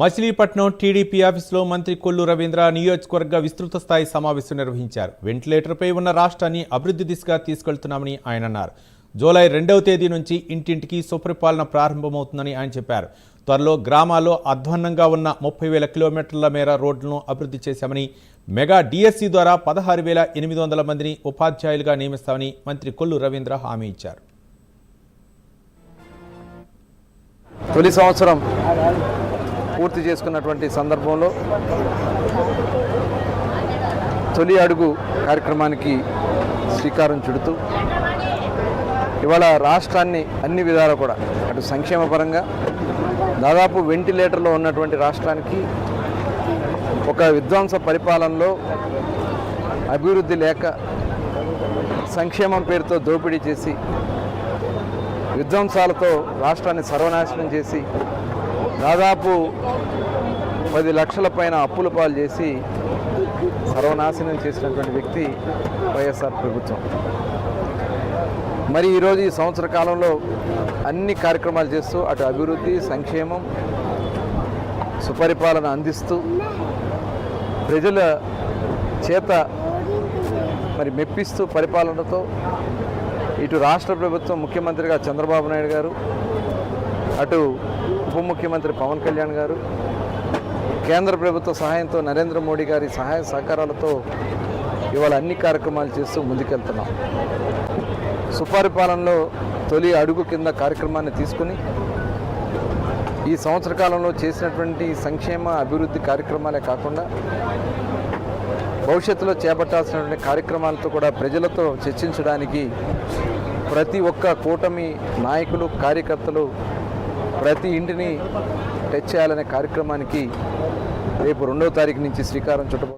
Machilipatnam TDP ఆఫీసులో మంత్రి కొల్లు రవీంద్ర నియోజకవర్గ విస్తృత స్థాయి సమావేశం నిర్వహించారు. వెంటిలేటర్పై ఉన్న రాష్ట్రాన్ని అభివృద్ధి దిశగా తీసుకెళ్తున్నామని ఆయన అన్నారు. జూలై రెండవ తేదీ నుంచి ఇంటింటికి సుపరిపాలన ప్రారంభమవుతుందని ఆయన చెప్పారు. త్వరలో గ్రామాల్లో అధ్వాన్నంగా ఉన్న ముప్పై వేల కిలోమీటర్ల మేర రోడ్లను అభివృద్ధి చేశామని మెగా డిఎస్సి ద్వారా పదహారు వేల ఎనిమిది వందల మందిని ఉపాధ్యాయులుగా నియమిస్తామని మంత్రి కొల్లు రవీంద్ర హామీ ఇచ్చారు. తొలి సంవత్సరం పూర్తి చేసుకున్నటువంటి సందర్భంలో తొలి అడుగు కార్యక్రమానికి శ్రీకారం చుడుతూ ఇవాళ రాష్ట్రాన్ని అన్ని విధాలు కూడా అటు సంక్షేమ పరంగా దాదాపు వెంటిలేటర్లో ఉన్నటువంటి రాష్ట్రానికి ఒక విధ్వంస పరిపాలనలో అభివృద్ధి లేక సంక్షేమం పేరుతో దోపిడీ చేసి విధ్వంసాలతో రాష్ట్రాన్ని సర్వనాశనం చేసి దాదాపు పది లక్షల పైన అప్పుల పాలు చేసి సర్వనాశనం చేసినటువంటి వ్యక్తి వైఎస్ఆర్ ప్రభుత్వం. మరి ఈరోజు ఈ సంవత్సర కాలంలో అన్ని కార్యక్రమాలు చేస్తూ అటు అభివృద్ధి సంక్షేమం సుపరిపాలన అందిస్తూ ప్రజల చేత మరి మెప్పిస్తూ పరిపాలనతో ఇటు రాష్ట్ర ప్రభుత్వం ముఖ్యమంత్రిగా చంద్రబాబు నాయుడు గారు అటు ఉప ముఖ్యమంత్రి పవన్ కళ్యాణ్ గారు కేంద్ర ప్రభుత్వ సహాయంతో నరేంద్ర మోడీ గారి సహాయ సహకారాలతో ఇవాళ అన్ని కార్యక్రమాలు చేస్తూ ముందుకెళ్తున్నాం. సుపరిపాలనలో తొలి అడుగు కింద కార్యక్రమాన్ని తీసుకుని ఈ సంవత్సర కాలంలో చేసినటువంటి సంక్షేమ అభివృద్ధి కార్యక్రమాలే కాకుండా భవిష్యత్తులో చేపట్టాల్సినటువంటి కార్యక్రమాలతో కూడా ప్రజలతో చర్చించడానికి ప్రతి ఒక్క కూటమి నాయకులు కార్యకర్తలు ప్రతి ఇంటిని టచ్ చేయాలనే కార్యక్రమానికి రేపు రెండవ తారీఖు నుంచి శ్రీకారం చుట్టబో